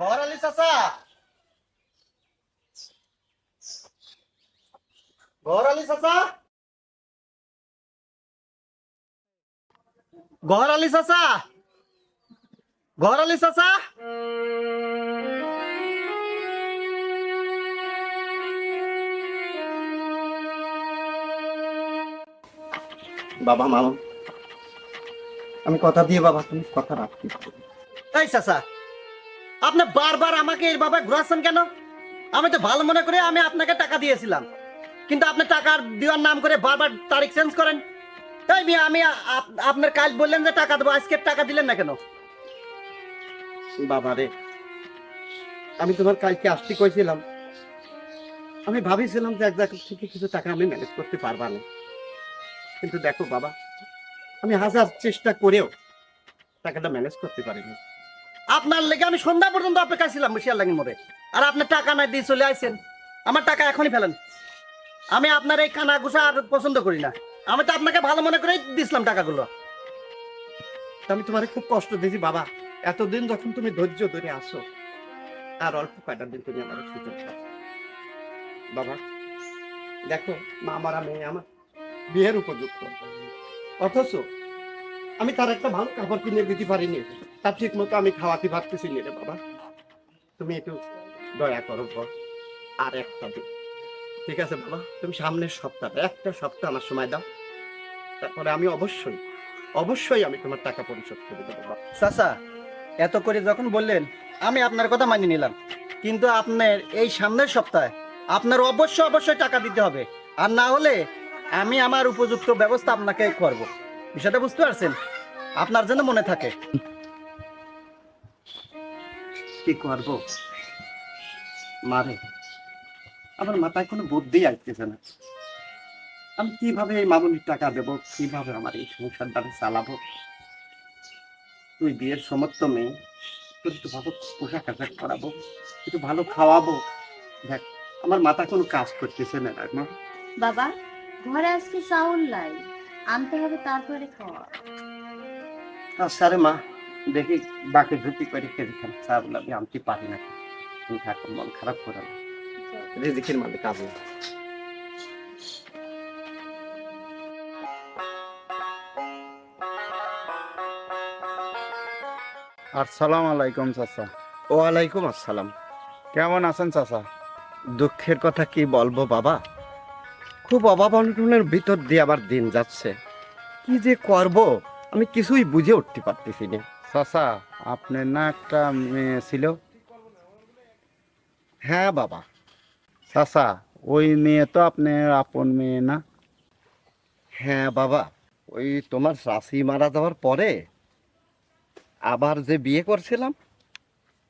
ঘর আলি চাচা? ঘর আলি চাচা? ঘর আলি চাচা? ঘর আলি চাচা? বাবা মামা আমি কথা দিয়ে বাবা তুমি কথা রাখতে। এই চাচা আপনি বারবার আমাকে এইভাবে ঘুরাচ্ছেন কেন? আমি তো ভালো মনে করে আমি আপনাকে টাকা দিয়েছিলাম। কিন্তু আপনি টাকা দেওয়ার নাম করে বারবার তারিখ চেঞ্জ করেন। তাই আমি আপনার কাজ বললেন যে টাকা দেবো, আজকে টাকা দিলেন না কেন? বাবা রে আমি তোমার কালকে আসতে কইছিলাম। আমি ভাবিছিলাম যে এক জায়গা থেকে কিছু টাকা আমি ম্যানেজ করতে পারবা না। কিন্তু দেখো বাবা, আমি হাজার চেষ্টা করেও টাকাটা ম্যানেজ করতে পারিনি। আপনার লেগে আমি সন্ধ্যা পর্যন্ত অপেক্ষা ছিলাম শিয়ালদাঙ্গির মোড়ে। আর আপনি টাকা না দিয়ে চলে আসছেন আমার টাকা এখনই ফেলেন। আমি আপনার এই কানা গুছা আর পছন্দ করি না। আমি তো আপনাকে ভালো মনে করেই দিছিলাম টাকাগুলো। আমি তোমার খুব কষ্ট দিয়েছি, বাবা। এতদিন যখন তুমি ধৈর্য ধরে আসো আর অল্প কয়টা দিন তুমি আমার সুযোগ বাবা, দেখো, মা আমার মেয়ে আমার বিয়ের উপযুক্ত। অথচ আমি তার একটা ভালো কাপড় কিনে দিতে পারিনি। তার ঠিক মতো আমি খাওয়াতে পারতেছি না রে বাবা। তুমি একটু দয়া করো। আর একটা দিন। ঠিক আছে বাবা, তুমি সামনের সপ্তাহে, একটা সপ্তাহ আমার সময় দাও। তারপরে আমি অবশ্যই অবশ্যই আমি তোমার টাকা পরিশোধ করে দেবো চাচা এত করে যখন বললেন, আমি আপনার কথা মানিয়ে নিলাম। কিন্তু আপনার এই সামনের সপ্তাহে আপনার অবশ্যই অবশ্যই টাকা দিতে হবে। আর না হলে আমি আমার উপযুক্ত ব্যবস্থা আপনাকে করব। বিষয়টা বুঝতে পারছেন? আপনার জন্য মনে থাকে। কি করব? মারে, আমার মাথায় কোনো বুদ্ধি আসতেছে না। আমি কীভাবে এই মামুনির টাকা দেব? কীভাবে আমার এই সংসারটাকে চালাবো? তুই বিয়ের সমস্ত মেয়ে, তোর একটু ভালো পোশাক আশাক করাবো একটু ভালো খাওয়াবো। দেখ, আমার মাথা কোনো কাজ করতেছে না বাবা, ঘরে আজকে চাউল নাই। আনতে হবে তারপরে খাওয়া। আচ্ছা রে মা দেখি বাকি ধুতি করে খেতে খান চা আমি আনতে পারি না। তুমি থাকো মন খারাপ করে না। রিজিকের মালিক আমি আসসালামু আলাইকুম চাচা। ওয়ালাইকুম আসসালাম। কেমন আছেন চাচা? দুঃখের কথা কি বলব বাবা? খুব অভাব অনটনের ভিতর দিয়ে আবার দিন যাচ্ছে। কি যে করব আমি কিছুই বুঝে উঠতে পারতেছি না। চাচা আপনার না একটা মেয়ে ছিল? হ্যাঁ বাবা। চাচা ওই মেয়ে তো আপনার আপন মেয়ে না? হ্যাঁ বাবা। ওই তোমার শাশি মারা যাওয়ার পরে আবার যে বিয়ে করছিলাম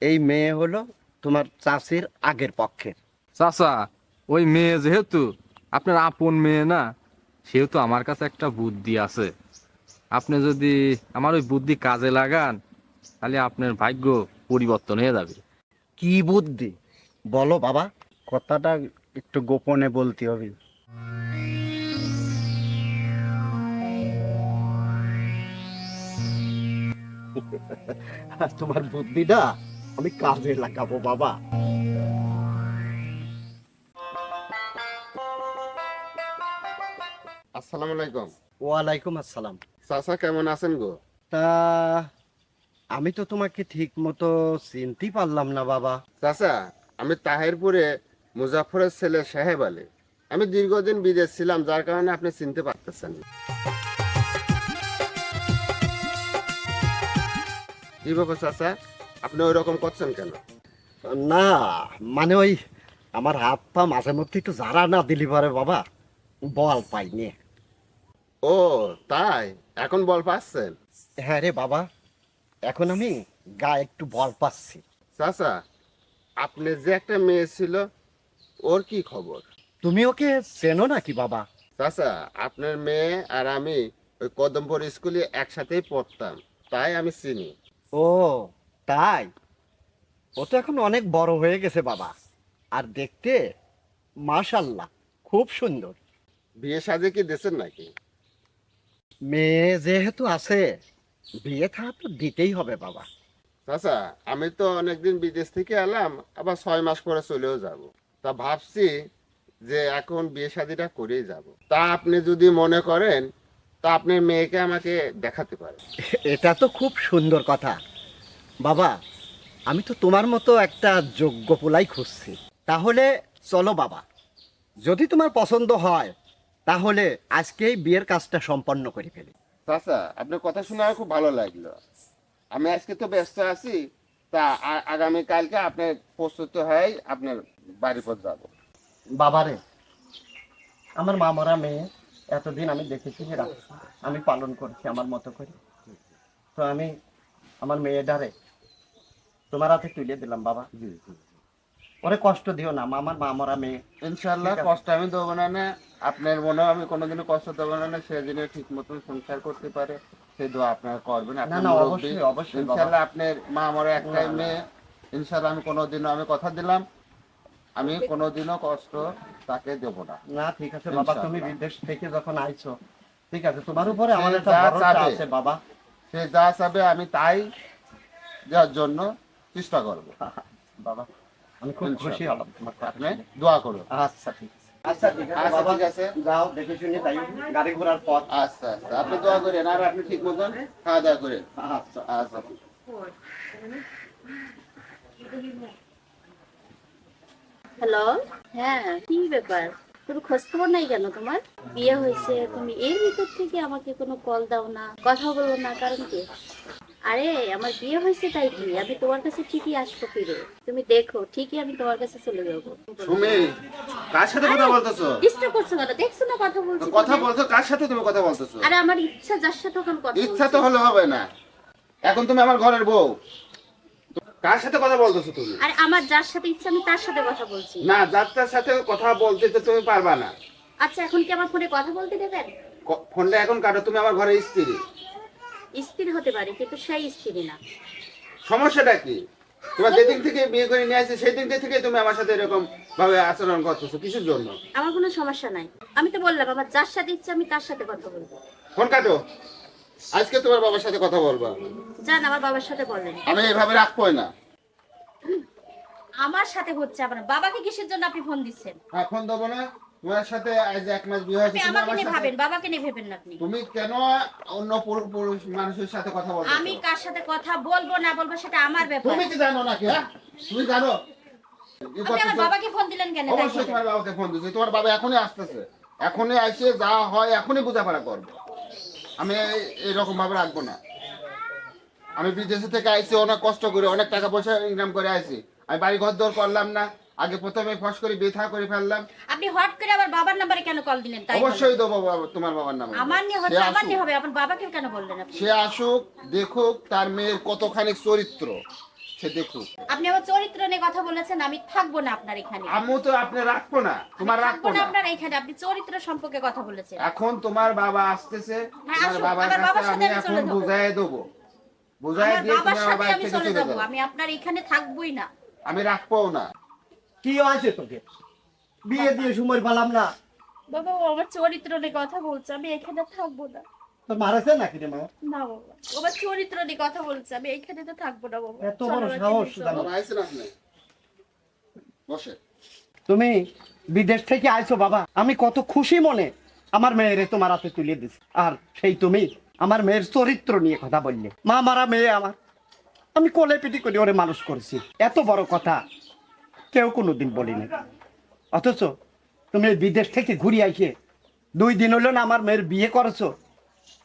এই মেয়ে হলো তোমার চাষির আগের পক্ষের। চাচা ওই মেয়ে যেহেতু আপনার আপন মেয়ে না সেহেতু আমার কাছে একটা বুদ্ধি আছে। আপনি যদি আমার ওই বুদ্ধি কাজে লাগান তাহলে আপনার ভাগ্য পরিবর্তন হয়ে যাবে। কি বুদ্ধি? বলো বাবা। কথাটা একটু গোপনে বলতে হবে। তোমার বুদ্ধিটা আমি কাজে লাগাবো বাবা। আসসালামু আলাইকুম। ওয়ালাইকুম আসসালাম। চাচা কেমন আছেন গো? তা আমি তো তোমাকে ঠিক মতো চিনতেই পারলাম না বাবা। চাচা আমি তাহেরপুরে মুজাফরের ছেলে সাহেব আলী। আমি দীর্ঘদিন বিদেশ ছিলাম যার কারণে আপনি চিনতে পারতেছেন। কি ব্যাপার চাচা? আপনি ওই রকম করছেন কেন? না মানে ওই আমার হাত পা মাঝে মধ্যে একটু জারা না দিলি পারে বাবা। বল পাইনি। ও তাই? এখন বল পাচ্ছেন হ্যাঁ রে বাবা এখন আমি গায়ে একটু বল পাচ্ছি। চাচা আপনি যে একটা মেয়ে ছিল ওর কি খবর? তুমি ওকে চেনো নাকি বাবা? চাচা আপনার মেয়ে আর আমি ওই কদমপুর স্কুলে একসাথেই পড়তাম তাই আমি চিনি। ও তাই? ও তো এখন অনেক বড় হয়ে গেছে বাবা আর দেখতে মাশাল্লাহ খুব সুন্দর। বিয়ে সাজে কি দেশেন নাকি? মেয়ে যেহেতু আছে বিয়ে থা তো দিতেই হবে বাবা। চাচা আমি তো অনেকদিন বিদেশ থেকে এলাম আবার ছয় মাস পরে চলেও যাব। তা ভাবছি যে এখন বিয়ে শাদিটা করেই যাব। তা আপনি যদি মনে করেন তা আপনি মেয়েকে আমাকে দেখাতে পারেন। এটা তো খুব সুন্দর কথা। বাবা আমি তো তোমার মতো একটা যোগ্য পোলাই খুঁজছি। তাহলে চলো বাবা যদি তোমার পছন্দ হয় তাহলে আজকেই বিয়ের কাজটা সম্পন্ন করে ফেলি। চাচা আপনার কথা শুনে আমার খুব ভালো লাগল। আমি আজকে তো ব্যস্ত আছি তা আগামী কালকে আপনার প্রস্তুত হয়ে আপনার বাড়ি পর যাব। বাবারে আমার মা মরা মেয়ে এতদিন আমি দেখেছি যে রাখছি। আমি পালন করছি আমার মতো করে। তো আমি আমার মেয়েটারে তোমার হাতে তুলে দিলাম বাবা। ওরে কষ্ট দিও না আমার মা মরা মেয়ে ইনশাল্লাহ কষ্ট আমি দেবো না না আপনার মনে আমি কোনোদিনও কষ্ট দেবো না না সে দিনে ঠিক মতন সংসার করতে পারে সে দোয়া আপনারা করবেন না না অবশ্যই অবশ্যই ইনশাল্লাহ আপনার মা আমার একটাই। মেয়ে ইনশাল্লাহ আমি কোনোদিনও আমি কথা দিলাম আমি কোনোদিনও কষ্ট তাকে দেব না। না ঠিক আছে বাবা তুমি বিদেশ থেকে যখন আইছো ঠিক আছে তোমার উপরে আমার সে একটা ভরসা। আছে বাবা। সে যা চাবে আমি তাই দেওয়ার জন্য চেষ্টা করব। বাবা আমি খুব খুশি হলাম তোমার কথা আপনি শুনে। দোয়া করুন আচ্ছা ঠিক আছে। আচ্ছা ঠিক আছে আচ্ছা, বাবা। ঠিক আছে। যাও দেখে শুনে তাই গাড়ি ঘোড়ার পথ। আচ্ছা আচ্ছা। আপনি দোয়া করেন আর আপনি ঠিক মতন খাওয়া দাওয়া করেন। আচ্ছা। আচ্ছা। হ্যালো? হ্যাঁ কি ব্যাপার? তুমি খোঁজ খবর নাই কেন তোমার? বিয়ে হয়েছে তুমি এর ভিতর থেকে আমাকে কোনো কল দাও না কথা বলো না কারণ কি? আরে আমার বিয়ে হয়েছে তাই কি? আমি তোমার কাছে ঠিকই আসব ফিরে। তুমি দেখো ঠিকই আমি তোমার কাছে চলে যাব। তুমি কার সাথে কথা বলতেছো? ডিস্টার্ব করছ কেন? দেখছ না কথা বলছি কথা বলছো কার সাথে তুমি কথা বলতেছো? আরে আমার ইচ্ছা যার সাথে তখন কথা ইচ্ছা তো হলে হবে না। এখন তুমি আমার ঘরের বউ। কার সাথে কথা বলতেছো তুমি? আরে আমার যার সাথে ইচ্ছা আমি তার সাথে কথা বলছি। না যাত্রার সাথে কথা বলতে তো তুমি পারবা না। আচ্ছা এখন কি আমার ফোনে কথা বলতে দেবেন? ফোনটা এখন কাটো তুমি আমার ঘরের স্ত্রী। স্থির হতে পারে কিন্তু সেই স্থির না। সমস্যাটা কি? তোমার যেদিন থেকে বিয়ে করে নিয়ে আসছে সেই দিন থেকে তুমি আমার সাথে এরকম ভাবে আচরণ করতেছো কিসের জন্য? আমার কোনো সমস্যা নাই। আমি তো বললাম আমার যার সাথে ইচ্ছা আমি তার সাথে কথা বলব। ফোন কাটো। আজকে তোমার বাবার সাথে কথা বলবা। যান আমার বাবার সাথে বলেন। আমি এভাবে রাখবোই না। আমার সাথে হচ্ছে আপনার বাবাকে কিসের জন্য আপনি ফোন দিচ্ছেন? হ্যাঁ ফোন দেবো না। তোমার সাথে আজ এক মাস বিয়ে হয়েছে তুমি আমাকে নিয়ে ভাবেন বাবাকে নিয়ে ভেবেন না আপনি। তুমি কেন অন্য পুরুষ মানুষের সাথে কথা বলছো আমি কার সাথে কথা বলব না বলব সেটা আমার ব্যাপার। তুমি কি জানো নাকি হ্যাঁ? তুমি জানো? আমার বাবাকে ফোন দিলেন কেন? অবশ্যই তোমার বাবাকে ফোন দিচ্ছি তোমার বাবা এখনই আসতেছে। এখনই আসে যা হয় এখনই বোঝাপড়া করব। আমি এরকম ভাবে রাখব না। আমি বিদেশে থেকে আইছি অনেক কষ্ট করে অনেক টাকা পয়সা ইনকাম করে আইছি আমি বাড়ি ঘর দৌড় করলাম না। আগে প্রথমে ফস করে বেথা করে ফেললাম। আপনি হট করে আবার বাবার নাম্বারে কেন কল দিলেন? তাই অবশ্যই দেবো বাবা- তোমার বাবার নাম আমার নিয়ে হচ্ছে আমার। নিয়ে হবে আপনার বাবাকে কেন বললেন আপনি? সে আসুক দেখুক তার মেয়ের কতখানি চরিত্র সে দেখুক। আপনি আমার চরিত্র নিয়ে কথা বলেছেন আমি থাকব না আপনার এখানে। আম্মু তো আপনি রাখব না তোমার রাখব না আপনার এখানে আপনি চরিত্র সম্পর্কে কথা বলেছেন। এখন তোমার বাবা আসতেছে হ্যাঁ, তোমার বাবার বাবার কাছে আমি আমি চলে এখন যাব। বুঝাই দেবো। বুঝাই দিয়ে বাবার তুমি আমার সাথে আমি চলে যাবে আমি আপনার এখানে থাকবোই না। আমি রাখব না। কি আছে তোকে? বিয়ে দিয়ে সময় পেলাম না। বাবা ও আমার চরিত্র নিয়ে কথা বলছে আমি এখানে থাকব না। তোর মারাছে নাকি রে মা? না বাবা ও আমার চরিত্র নিয়ে কথা বলছে আমি এখানে তো থাকব না বাবা। এত বড় সাহস? বাবা আইসেন আপনি? বসে। তুমি বিদেশ থেকে আইছো বাবা আমি কত খুশি মনে আমার মেয়েরে তোমার হাতে তুলে দিস আর সেই তুমি আমার মেয়ের চরিত্র নিয়ে কথা বললে। মা মারা মেয়ে আমার। আমি কোলে পিটি করে ওরে মানুষ করেছি। এত বড় কথা কেউ কোনো দিন বলিনি। অথচ তুমি বিদেশ থেকে ঘুরে আইসে দুই দিন হলো না আমার মেয়ের বিয়ে করেছ।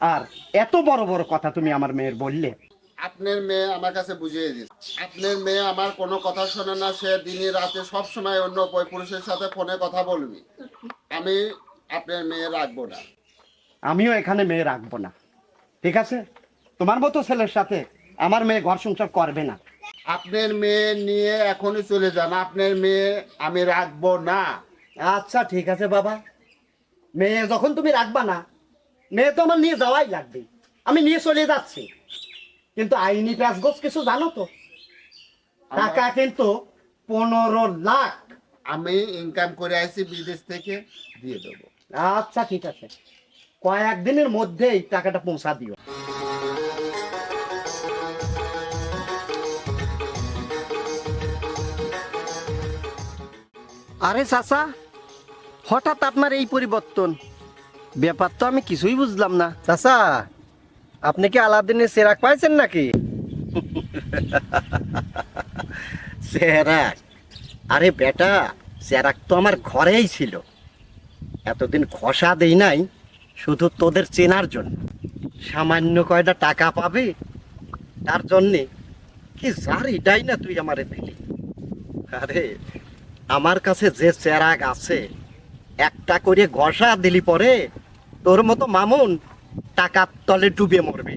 আর এত বড় বড় কথা তুমি আমার মেয়ের বললে। আপনার মেয়ে আমার কাছে বুঝিয়ে দিচ্ছে আপনার মেয়ে আমার কোনো কথা শোনে না সে দিনে রাতে সব সময় অন্য পুরুষের সাথে ফোনে কথা বলবি। আমি আপনার মেয়ে রাখব না। আমিও এখানে মেয়ে রাখব না। ঠিক আছে? তোমার মতো ছেলের সাথে আমার মেয়ে ঘর সংসার করবে না। আপনার মেয়ে নিয়ে এখনই চলে যান। আপনার মেয়ে আমি রাখব না। আচ্ছা ঠিক আছে বাবা। মেয়ে যখন তুমি রাখবা না মেয়ে তো আমার নিয়ে যাওয়াই লাগবে। আমি নিয়ে চলে যাচ্ছি। কিন্তু আইনি প্যাসগোস কিছু জানো তো? টাকা কিন্তু পনেরো লাখ। আমি ইনকাম করে আসি বিদেশ থেকে দিয়ে দেবো। আচ্ছা ঠিক আছে। কয়েকদিনের মধ্যেই টাকাটা পৌঁছা দিও। আরে চাচা হঠাৎ আপনার এই পরিবর্তন। ব্যাপার তো আমি কিছুই বুঝলাম না। চাচা আপনি কি আলাদিনের সেরাক পাইছেন নাকি? সেরাক আরে বেটা সেরাক তো আমার ঘরেই ছিল। এতদিন খসা দেই নাই শুধু তোদের চেনার জন্য। সামান্য কয়টা টাকা পাবে তার জন্যে কি যার এটাই না তুই আমারে দিলি? আরে আমার কাছে যে চেরাগ আছে একটা করে ঘষা দিলি পরে তোর মতো মামুন টাকার তলে ডুবে মরবে।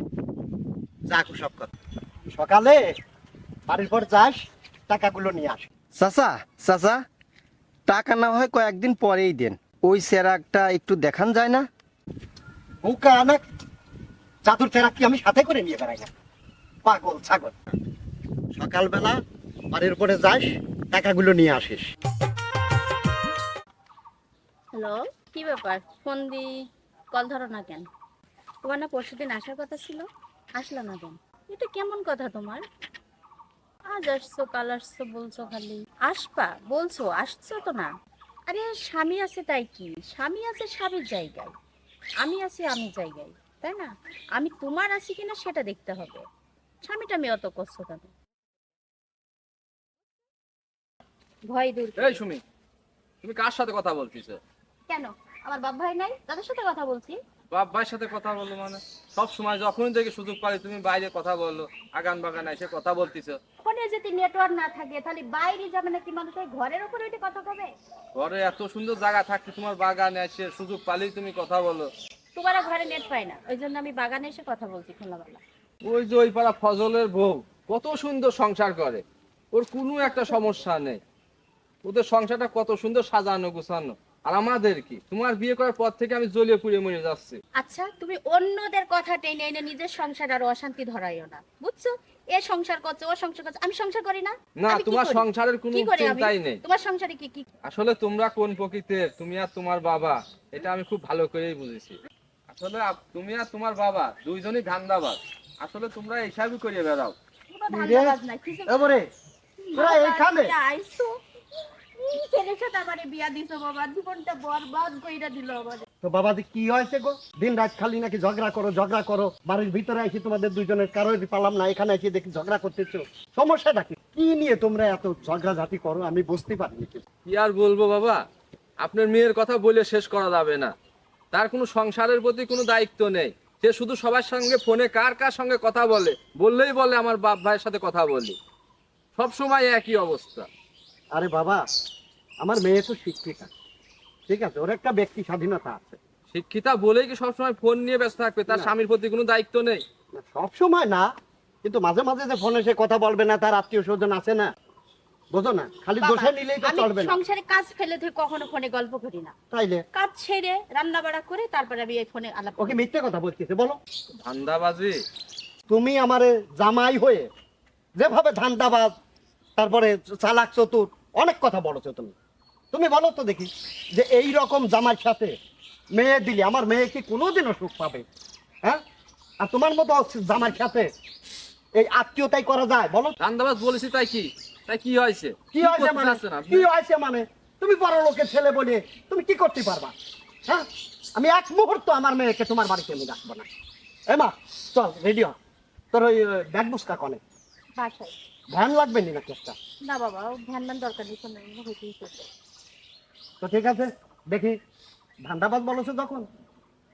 যাক সব কথা। সকালে বাড়ির পর যাস টাকাগুলো নিয়ে আস। চাচা চাচা টাকা না হয় কয়েকদিন পরেই দেন। ওই সেরাকটা একটু দেখান যায় না? বোকা না চাদর চেরাক কি আমি সাথে করে নিয়ে বেড়াই না? পাগল ছাগল। সকালবেলা বাড়ির উপরে যাস টাকাগুলো নিয়ে আসিস। হ্যালো, কি ব্যাপার? ফোন দি, কল ধরো না কেন? তোমার না পরশুদিন আসার কথা ছিল, আসলো না কেন? এটা কেমন কথা তোমার? আজ আসছো, কাল আসছো বলছো খালি। আসবা, বলছো, আসছো তো না। আরে, স্বামী আছে তাই কি? স্বামী আছে স্বামীর জায়গায়। আমি আছি আমি জায়গায়, তাই না? আমি তোমার আছি কিনা সেটা দেখতে হবে। স্বামীটা আমি অত কষ্ট কেন? ভয় দূর এই সুমি তুমি কার সাথে কথা বলছিস কেন? আমার বাপ ভাই নাই? তাদের সাথে কথা বলছি। বাপ ভাইয়ের সাথে কথা বলল মানে? সব সময় যখনই দেখি সুযোগ পাই তুমি বাইরে কথা বলল আগান বাগান এসে কথা বলতিছো। ফোনে যদি নেটওয়ার্ক না থাকে তাহলে বাইরে যাবে নাকি মানুষ ওই ঘরের উপরে ওইটা কথা কবে? ঘরে এত সুন্দর জায়গা থাকতে তোমার বাগানে এসে সুযোগ পালেই তুমি কথা বলো। তোমার ঘরে নেট পায় না। ওই জন্য আমি বাগানে এসে কথা বলছি খোলাবেলা ওই যে ওই পাড়া ফজলের বউ কত সুন্দর সংসার করে। ওর কোনো একটা সমস্যা নেই। ওদের সংসারটা কত সুন্দর সাজানো গোছানো। আর আমাদের কি? তোমার বিয়ে করার পর থেকে আমি জ্বলিয়ে পুড়িয়ে মরে যাচ্ছি। আচ্ছা তুমি অন্যদের কথা টেনে এনে নিজের সংসার আর অশান্তি ধরাইও না বুঝছ? এ সংসার করছে ও সংসার করছে আমি সংসার করি না। না তোমার সংসারের কোনো চিন্তাই নেই। তোমার সংসারে কি কি? আসলে তোমরা কোন প্রকৃতির? তুমি আর তোমার বাবা এটা আমি খুব ভালো করেই বুঝেছি। আসলে তুমি আর তোমার বাবা দুইজনই ধান্দাবাজ। আসলে তোমরা এইসবই করে বেড়াও। কোনো ধান্দাবাজ নাই কিছু এবারে তোরা এইখানে আইসো। তো বাবাজি কি হয়েছে গো? দিন রাত খালি নাকি ঝগড়া করো ঝগড়া করো। বাড়ির ভিতরে তোমাদের দুইজনের কারোর পালাম না এখানে এসে দেখি ঝগড়া করতেছো। সমস্যাটা কি? কি নিয়ে তোমরা এত ঝগড়া ঝাঁটি করো? আমি বুঝতে পারিনি কি আর বলব বাবা? আপনার মেয়ের কথা বলে শেষ করা যাবে না। তার কোনো সংসারের প্রতি কোনো দায়িত্ব নেই। সে শুধু সবার সঙ্গে ফোনে কার কার সঙ্গে কথা বলে? বললেই বলে আমার বাপ ভাইয়ের সাথে কথা বলি। সব সময় একই অবস্থা। আরে বাবা আমার মেয়ে তো শিক্ষিকা। ঠিক আছে ওর একটা ব্যক্তি স্বাধীনতা আছে। শিক্ষিতা বলেই কি সবসময় ফোন নিয়ে ব্যস্ত থাকবে? তার স্বামীর প্রতি কোনো দায়িত্ব নেই? সব সময় না কিন্তু মাঝে মাঝে যে ফোনে সে কথা বলবে না তার আত্মীয় স্বজন আছে না। বোঝো না খালি দোষে নিলেই তো চলবে না। সংসারে কাজ ফেলে দিয়ে কখনো ফোনে গল্প করি না। তাইলে? কাজ ছেড়ে রান্না বাড়া করে তারপরে আমি এই ফোনে আলাপ ওকে। মিথ্যে কথা বলতেছে বলো। ধান্দাবাজি? তুমি আমারে জামাই হয়ে যেভাবে ধান্দাবাজ তারপরে চালাক চতুর অনেক কথা বলেছ তুমি। তুমি বলো তো দেখি যে এই রকম জামাইর সাথে মেয়ে দিলে আমার মেয়ে কি কোনোদিনও সুখ পাবে? হ্যাঁ? আর তোমার মতো জামাইর সাথে এই আত্মীয়তাই করা যায় বলো। ধান্দাবাজ বলেছি তাই কি? তাই কি হয়েছে? কি হয়েছে মানে? কি হয়েছে মানে? তুমি বড় লোকের ছেলে বলে তুমি কি করতে পারবা? হ্যাঁ? আমি এক মুহূর্ত আমার মেয়েকে তোমার বাড়িতে আমি রাখব না। এ মা চল রেডি হ। তোর ওই ব্যাগ বুসকা কনে। বাসায়। ভ্যান লাগবে নি নাকি একটা? না বাবা ধ্যান ম্যান দরকার নেই হইতেই। তো ঠিক আছে দেখি ধান্দাবাদ বলেছ তখন?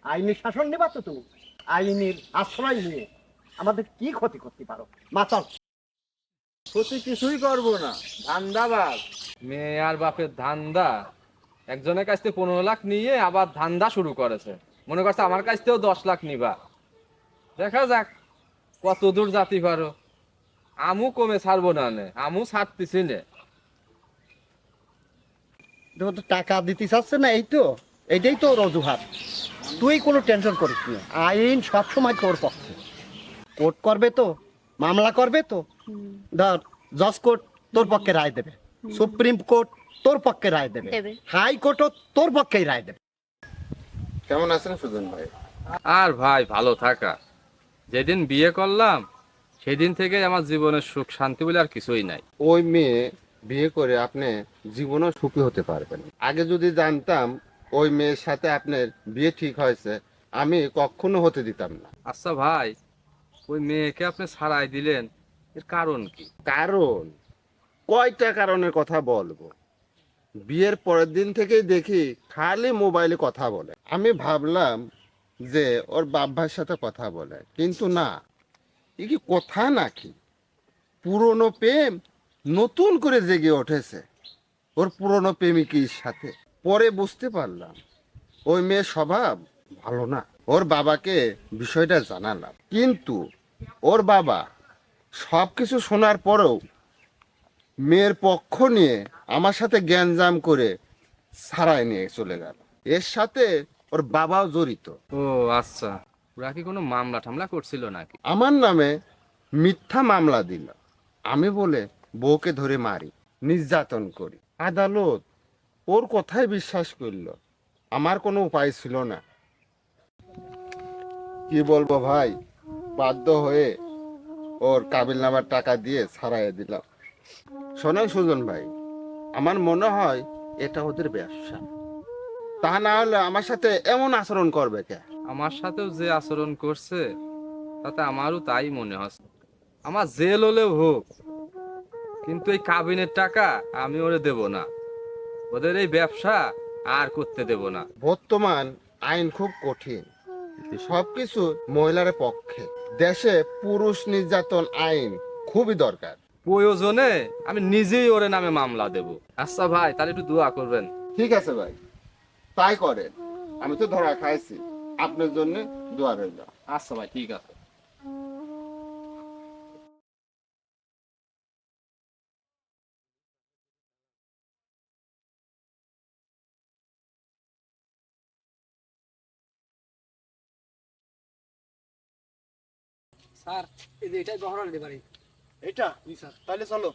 আইনি শাসন নিবা তো তুমি আইনের আশ্রয় নিয়ে। আমাদের কি ক্ষতি করতে পারো? মা চল। ক্ষতি কিছুই করব না ধান্দাবাজ মেয়ে আর বাপের ধান্দা একজনের কাছ থেকে পনেরো লাখ নিয়ে আবার ধান্দা শুরু করেছে। মনে করছে আমার কাছ থেকেও দশ লাখ নিবা? দেখা যাক কত দূর জাতি পারো। আমু কমে ছাড়বো না নে আমু ছাড়তেছি নে। তো টাকা দিতে চাচ্ছে না এই তো এইটাই তো ওর অজুহাত। তুই কোনো টেনশন করিস না আইন সবসময় তোর পক্ষে। কোর্ট করবে তো মামলা করবে তো ধর জজ কোর্ট তোর পক্ষে রায় দেবে সুপ্রিম কোর্ট তোর পক্ষে রায় দেবে দেবে। হাই কোর্টও তোর পক্ষেই রায় দেবে। কেমন আছেন সুজন ভাই? আর ভাই ভালো থাকা। যেদিন বিয়ে করলাম সেদিন থেকে আমার জীবনের সুখ শান্তি বলে আর কিছুই নাই। ওই মেয়ে বিয়ে করে আপনি জীবনও সুখী হতে পারবেন আগে যদি জানতাম ওই মেয়ের সাথে আপনার বিয়ে ঠিক হয়েছে আমি কখনো হতে দিতাম না। আচ্ছা ভাই ওই মেয়েকে আপনি ছাড়াই দিলেন এর কারণ কি? কারণ? কয়টা কারণের কথা বলব? বিয়ের পরের দিন থেকেই দেখি খালি মোবাইলে কথা বলে। আমি ভাবলাম যে ওর বাবার সাথে কথা বলে কিন্তু না। এ কি কথা নাকি? পুরনো প্রেম নতুন করে জেগে উঠেছে। ওর পুরনো প্রেমিকের সাথে। পরে বুঝতে পারলাম, ওই মেয়ের স্বভাব ভালো না। ওর বাবাকে বিষয়টা জানালাম। কিন্তু ওর বাবা সব কিছু শোনার পরেও মেয়ের পক্ষ নিয়ে আমার সাথে জ্ঞানজাম করে ছাড়াই নিয়ে চলে গেল। এর সাথে ওর বাবাও জড়িত। ও আচ্ছা। ওরা কি কোনো মামলা টামলা করছিল নাকি? আমার নামে মিথ্যা মামলা দিল। আমি বলে বউকে ধরে মারি, নির্যাতন করি। আদালত ওর কথাই বিশ্বাস করল। আমার কোনো উপায় ছিল না। কি বলব ভাই? বাধ্য হয়ে ওর কাবিল নামার টাকা দিয়ে ছাড়াই দিলাম। শোনেন সুজন ভাই, আমার মনে হয় এটা ওদের ব্যবসা। তা না হলে আমার সাথে এমন আচরণ করবে কে? আমার সাথেও যে আচরণ করছে তাতে আমারও তাই মনে হচ্ছে। আমার জেল হলেও হোক কিন্তু এই কাবিনের টাকা আমি ওরে দেব না। ওদের এই ব্যবসা আর করতে দেব না। বর্তমান আইন খুব কঠিন। সবকিছু মহিলার পক্ষে। দেশে পুরুষ নির্যাতন আইন খুবই দরকার। প্রয়োজনে আমি নিজেই ওরে নামে মামলা দেব। আচ্ছা ভাই তাহলে একটু দোয়া করবেন। ঠিক আছে ভাই। তাই করেন। আমি তো ধরা খাইছি। আপনার জন্য দোয়া রইল। আচ্ছা ভাই ঠিক আছে। স্যার এই যে এটাই গহরা নিতে পারি এটা? জি স্যার। তাহলে চলো।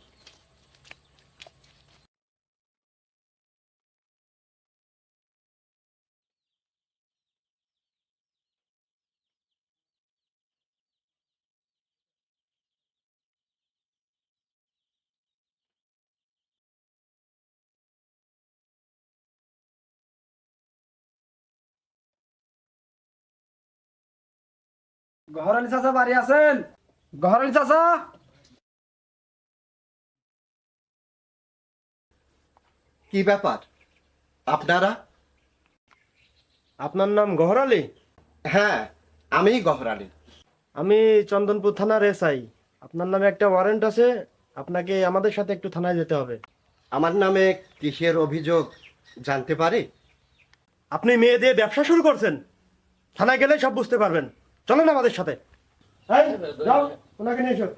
চাচা বাড়ি আছেন? চাচা? কি ব্যাপার? আপনারা? আপনার নাম গহরালি হ্যাঁ আমি গহরালি আমি চন্দনপুর থানার এসআই। আপনার নামে একটা ওয়ারেন্ট আছে আপনাকে আমাদের সাথে একটু থানায় যেতে হবে। আমার নামে কিসের অভিযোগ জানতে পারি? আপনি মেয়ে দিয়ে ব্যবসা শুরু করছেন। থানায় গেলে সব বুঝতে পারবেন। চলেন আমাদের সাথে। যাও ওনাকে নিয়ে এসো।